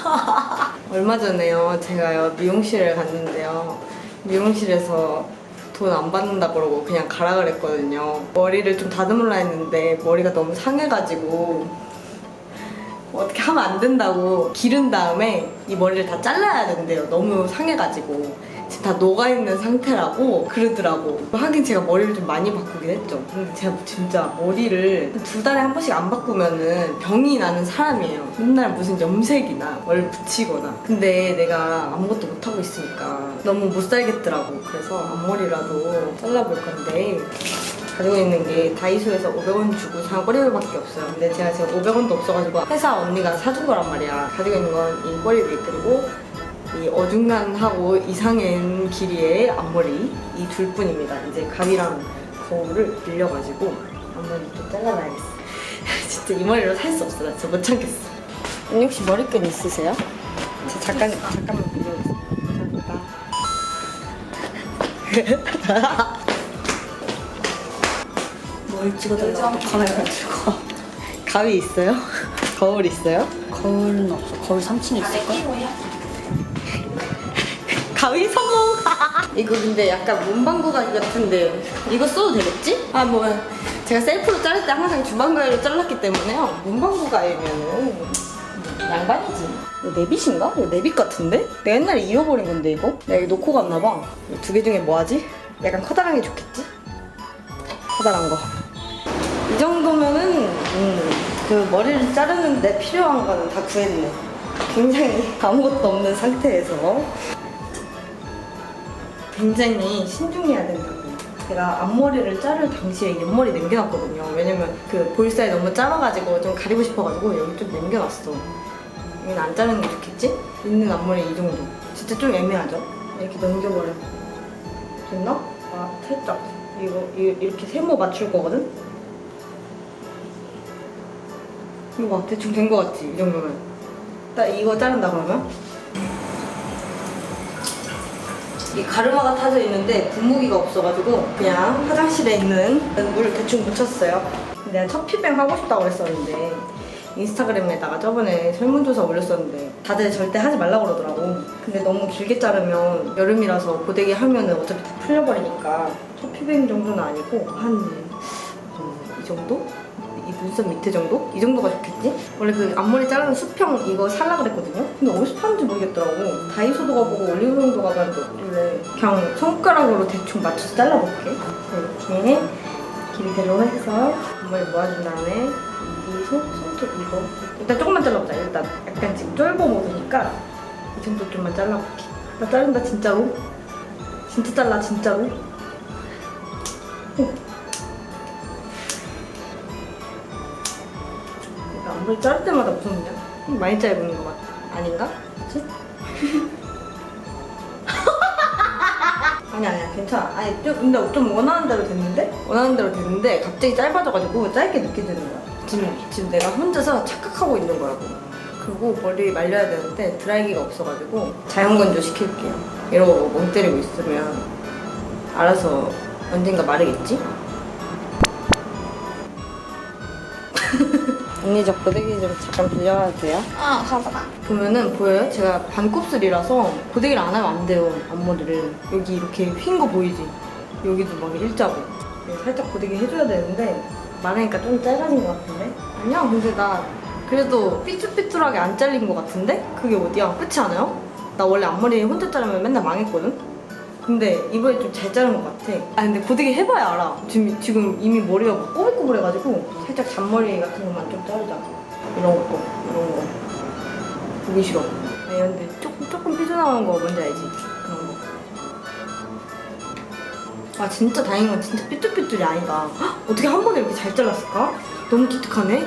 얼마 전에요 제가요 미용실을 갔는데요. 미용실에서 돈 안 받는다 그러고 그냥 가라 그랬거든요. 머리를 좀 다듬으려 했는데 머리가 너무 상해가지고 어떻게 하면 안 된다고 기른 다음에 이 머리를 다 잘라야 된대요. 너무 상해가지고 지금 다 녹아있는 상태라고 그러더라고. 하긴 제가 머리를 좀 많이 바꾸긴 했죠. 근데 제가 진짜 머리를 두 달에 한 번씩 안 바꾸면은 병이 나는 사람이에요. 맨날 무슨 염색이나 뭘 붙이거나. 근데 내가 아무것도 못하고 있으니까 너무 못 살겠더라고. 그래서 앞머리라도 잘라볼 건데 가지고 있는 게 다이소에서 500원 주고 산 꼬리물밖에 없어요. 근데 제가 지금 500원도 없어가지고 회사 언니가 사준 거란 말이야. 가지고 있는 건 이 꼬리빗 그리고 이 어중간하고 이상한 길이의 앞머리 이 둘 뿐입니다. 이제 가위랑 거울을 빌려가지고 앞머리 좀 잘라놔야겠어. 진짜 이 머리로 살 수 없어. 나 진짜 못 참겠어. 언니 혹시 머리끈 있으세요? 저 잠깐 잠깐만 빌려주세요. 감사합니다. 뭘 찍어달라고 카메라 들고 가위 있어요? 거울 있어요? 거울은 없어. 거울 3층에 있을걸? 가위 성공! 이거 근데 약간 문방구 가위 같은데 이거 써도 되겠지? 아 뭐 제가 셀프로 자를 때 항상 주방 가위로 잘랐기 때문에요 문방구 가위면은 양반이지 이거 내빗인가? 이거 내빗 같은데? 내가 옛날에 잃어버린 건데 이거? 내가 이거 놓고 갔나 봐. 두 개 중에 뭐 하지? 약간 커다란 게 좋겠지? 커다란 거. 이 정도면은 음, 그 머리를 자르는데 필요한 거는 다 구했네. 굉장히 아무것도 없는 상태에서 굉장히 신중해야 된다고. 제가 앞머리를 자를 당시에 옆머리 남겨놨거든요. 왜냐면 그 볼살이 너무 짧아가지고 좀 가리고 싶어가지고 여기 좀 남겨놨어. 여기는 안 자르는 게 좋겠지? 있는 앞머리 이 정도. 진짜 좀 애매하죠? 이렇게 넘겨버려. 됐나? 아, 살짝. 이거, 이- 이렇게 세모 맞출 거거든? 이거 봐, 대충 된 거 같지? 이 정도면. 딱 이거 자른다 그러면? 이 가르마가 타져 있는데 분무기가 없어가지고 그냥 화장실에 있는 물을 대충 묻혔어요. 내가 첫 피뱅 하고 싶다고 했었는데 인스타그램에다가 저번에 설문조사 올렸었는데 다들 절대 하지 말라고 그러더라고. 근데 너무 길게 자르면 여름이라서 고데기 하면은 어차피 다 풀려버리니까 첫 피뱅 정도는 아니고 한 이 정도? 이 눈썹 밑에 정도? 이 정도가 좋겠지? 원래 그 앞머리 자르는 수평 이거 살라 그랬거든요? 근데 어디서 파는지 모르겠더라고. 다이소도 가보고 올리브영도 가봤는데 그냥 손가락으로 대충 맞춰서 잘라볼게. 이렇게 길이대로 해서 앞머리 모아준 다음에 이 손, 손톱 이거 일단 조금만 잘라보자. 일단 약간 지금 쫄보 모드니까 이 정도 좀만 잘라볼게. 나 자른다 진짜로. 진짜 잘라 진짜로. 머리 자를 때마다 무섭냐? 많이 짧은 것 같아. 아닌가? 그치? 아니 아니야 괜찮아. 아니 좀 근데 좀 원하는 대로 됐는데 원하는 대로 됐는데 갑자기 짧아져가지고 짧게 느껴지는 거야. 지금 지금 내가 혼자서 착각하고 있는 거라고. 그리고 머리 말려야 되는데 드라이기가 없어가지고 자연 건조 시킬게요. 이러고 멍 때리고 있으면 알아서 언젠가 마르겠지? 언니 저 고데기 좀 잠깐 빌려가도 돼요? 아, 가봐. 보면은 보여요? 제가 반곱슬이라서 고데기를 안 하면 안 돼요 앞머리를 여기 이렇게 휜 거 보이지? 여기도 막 일자고 여기 살짝 고데기 해줘야 되는데 말하니까 좀 짧아진 것 같은데? 아니야 근데 나 그래도 삐뚤삐뚤하게 안 잘린 것 같은데? 그게 어디야? 그렇지 않아요? 나 원래 앞머리 혼자 자르면 맨날 망했거든? 근데 이번에 좀 잘 자른 것 같아 아 근데 고데기 해봐야 알아 지금, 지금 이미 머리가 막 꼬불꼬불해가지고 살짝 잔머리 같은 것만 좀 자르자 이런 거 이런 거 보기 싫어. 아니 근데 조금 조금 삐져나오는 거 뭔지 알지? 그런 거. 아 진짜 다행인 건 진짜 삐뚤삐뚤이 아니다. 헉, 어떻게 한 번에 이렇게 잘 잘랐을까? 너무 기특하네.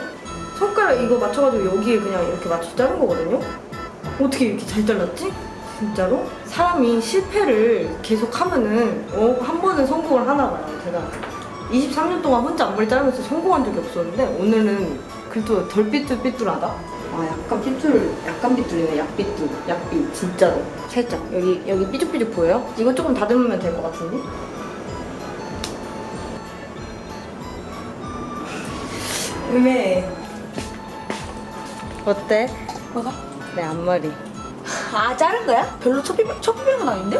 손가락 이거 맞춰가지고 여기에 그냥 이렇게 맞춰 자른 거거든요. 어떻게 이렇게 잘 잘랐지? 진짜로? 사람이 실패를 계속 하면은 어, 한 번은 성공을 하나 봐요. 제가 23년 동안 혼자 앞머리 자르면서 성공한 적이 없었는데 오늘은 그래도 덜 삐뚤삐뚤하다. 아 약간 삐뚤, 약간 삐뚤이네. 약삐뚤, 약삐 진짜로. 살짝 여기 여기 삐죽삐죽 보여요? 이거 조금 다듬으면 될 것 같은데? 음해. 어때? 뭐가? 네 앞머리 아 자른 거야? 별로 초피뱅 초피뱅은 아닌데?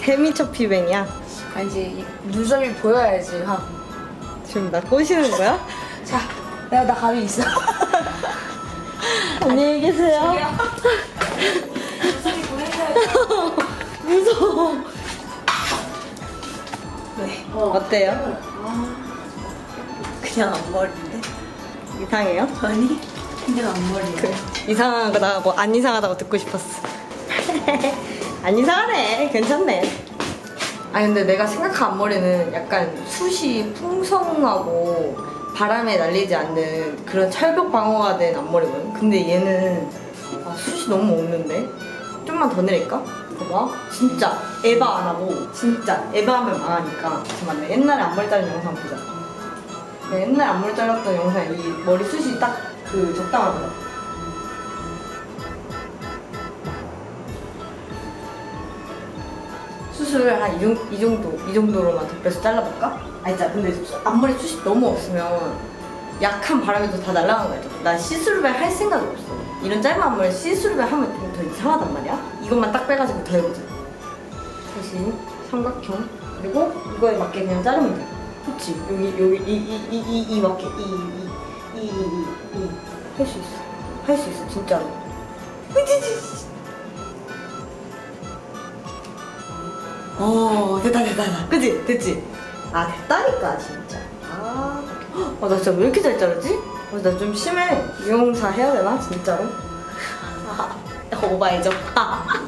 세미 초피뱅이야 아니지 눈썹이 보여야지 하. 지금 나 꼬시는 거야? 자 내가 나 감이 있어. 안녕히 계세요 눈썹이 보여야지. 무서워 네. 어때요? 그냥 앞머리인데? 이상해요? 아니 그냥 앞머리야. 그 이상하고 나뭐 안 이상하다고 듣고 싶었어. 안 이상하네. 괜찮네. 아니 근데 내가 생각한 앞머리는 약간 숱이 풍성하고 바람에 날리지 않는 그런 철벽 방어가 된 앞머리거든. 근데 얘는 아, 숱이 너무 없는데? 좀만 더 내릴까? 봐봐. 진짜 에바 안 하고 진짜 에바하면 망하니까. 잠깐만 내 옛날에 앞머리 자른 영상 보자. 내 옛날에 앞머리 잘랐던 영상 이 머리 숱이 딱 그 적당하더라. 수술을 한이 정도 이 정도로만 덮여서 잘라볼까? 아니 진짜 근데 앞머리 숱이 너무 없으면 약한 바람에도 다 날아가는 거야. 나 시스루백 할 생각이 없어. 이런 짧은 앞머리 시스루백 하면 좀 더 이상하단 말이야. 이것만 딱 빼가지고 더 해보자. 다시 삼각형 그리고 이거에 맞게 그냥 자르면 돼. 그치? 여기 여기 이 이 이 이 이 맞게 이 이 이 이 이 할 수 있어. 할 수 있어 진짜로. 어 됐다 됐다 됐다. 그치? 됐지? 아 됐다니까 진짜. 아 나 진짜 왜 이렇게 잘 자르지? 어, 나좀 심해. 미용사 해야 되나 진짜로? 아, 오바해줘.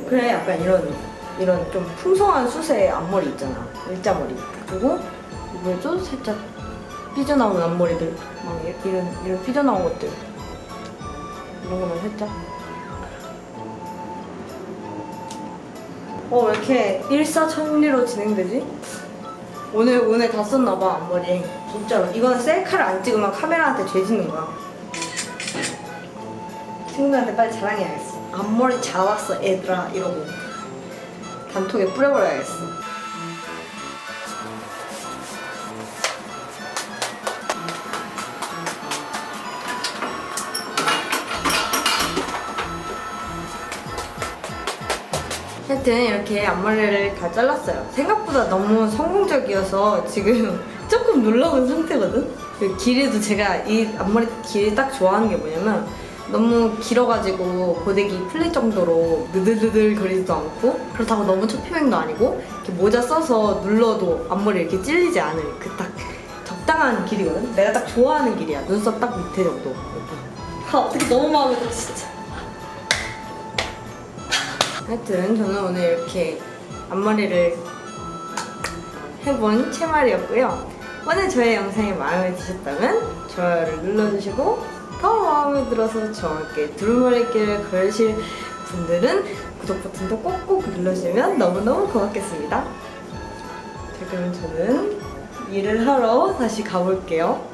그래 약간 이런 이런 좀 풍성한 숱의 앞머리 있잖아. 일자머리. 그리고 이거에도 살짝 삐져나온 앞머리들. 막 이- 이런 이런 삐져나온 것들. 이런 거만 살짝 어, 왜 이렇게 일사천리로 진행되지? 오늘, 오늘 다 썼나봐, 앞머리. 진짜로. 이거는 셀카를 안 찍으면 카메라한테 죄 짓는 거야. 친구들한테 빨리 자랑해야겠어. 앞머리 잘 왔어, 얘들아. 이러고. 단톡에 뿌려버려야겠어. 하여튼 이렇게 앞머리를 다 잘랐어요. 생각보다 너무 성공적이어서 지금 조금 놀라운 상태거든? 그 길이도 제가 이 앞머리 길이 딱 좋아하는 게 뭐냐면 너무 길어가지고 고데기 풀릴 정도로 느들느들 거리지도 않고 그렇다고 너무 초피백도 아니고 이렇게 모자 써서 눌러도 앞머리 이렇게 찔리지 않을 그 딱 적당한 길이거든? 내가 딱 좋아하는 길이야. 눈썹 딱 밑에 정도. 아, 어떻게 너무 마음에 들어 진짜. 하여튼 저는 오늘 이렇게 앞머리를 해본 채말이었고요. 오늘 저의 영상이 마음에 드셨다면 좋아요를 눌러주시고 더 마음에 들어서 저와 함께 두루마리길을 걸으실 분들은 구독 버튼도 꼭꼭 눌러주시면 너무너무 고맙겠습니다. 자 그럼 저는 일을 하러 다시 가볼게요.